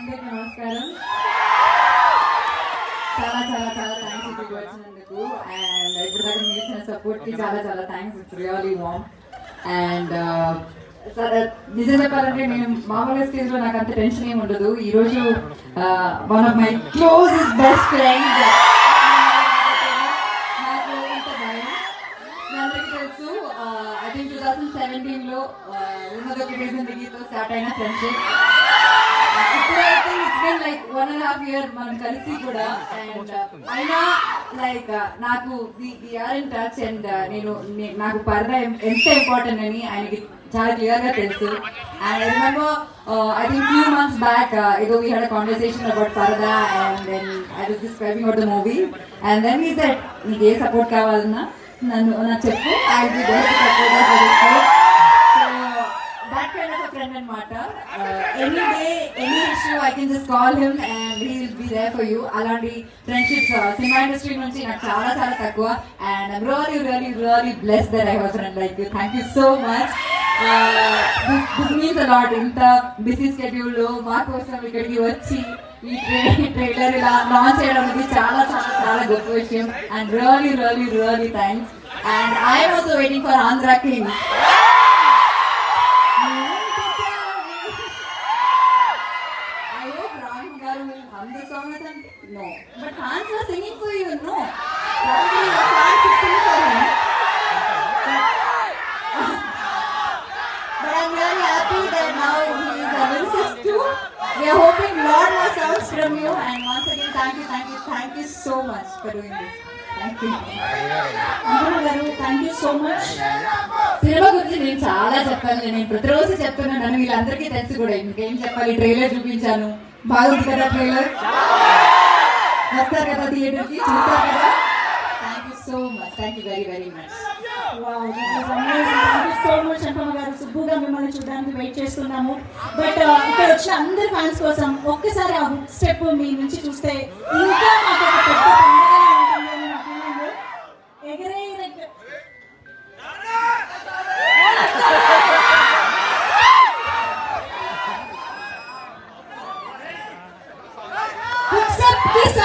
అందరికి నమస్కారం. చాలా చాలా చాలా థ్యాంక్స్ ఇక్కడికి వచ్చినందుకు. అండ్ ఇప్పుడు దాకా మీరు ఇచ్చిన సపోర్ట్కి చాలా చాలా thanks it's really warm and నిజం చెప్పాలంటే నేను మామూలుగా స్టేజ్లో నాకు అంత టెన్షన్ ఏమి ఉండదు. ఈ రోజు one of my close best friend నాకు ఇంత భయం. అందరికీ తెలుసు ఐ థింక్ టూ థౌసండ్ సెవెంటీన్లో ఉన్నదొక రీజన్ దిగితో స్టార్ట్ అయిన friendship like one and half year మనం కలిసి కూడా అండ్ uh, అయినా లైక్ uh, నాకు ఆర్ ఇన్ టచ్ అండ్ నేను నాకు పరద ఎంత ఇంపార్టెంట్ అని ఆయనకి చాలా క్లియర్గా తెలుసు. And I remember I think few months back ఏదో we had conversation about Paradha and then I was describing about the movie and then ఈ సెట్ నీకు ఏ సపోర్ట్ కావాలన్నా నన్ను నాకు చెప్పు I be best support so kind of friend అనమాట any day any issue I can just call him and he will be and for you అలాంటి friendships cinema industry నుంచి నాకు చాలా చాలా తక్కువ. And I'm really really really bless that I have friend like you thank you so much this means a lot ఇంత busy స్కెడ్యూల్లో మా కోసం ఇక్కడికి వచ్చి ఈ ట్రైలర్ ఇలా లాంచ్ చేయడం అనేది చాలా చాలా చాలా గొప్ప విషయం. And really really really thanks and I'm also waiting for Andhra king hum no. But fans are singing for you, no. Probably your fans should sing for him. But, I'm really happy that now he is a lyricist too. We are hoping lot more songs from you and once again thank you, thank you, thank you so much for doing this. Thank you. అందరూ గారు thank you so much cinema గురించి నేను చాలా చెప్పాలి నేను ప్రతిరోజు చెప్తున్నాను వీళ్ళందరికీ తెలుసు కూడా ఇంకేం చెప్పాలి ట్రైలర్ చూపించాను బాగుంది కదా ట్రైలర్. వస్తారు కదా థియేటర్కి చూస్తారు కదా thank you so much thank you very very much so much Ankamma గారు. సుబ్బుగా మిమ్మల్ని చూడడానికి వెయిట్ చేస్తున్నాము. బట్ uh, ఇక్కడ వచ్చిన అందరి ఫ్యాన్స్ కోసం ఒక్కసారి ఆ స్టెప్ మీ నుంచి చూస్తే ఇంకా This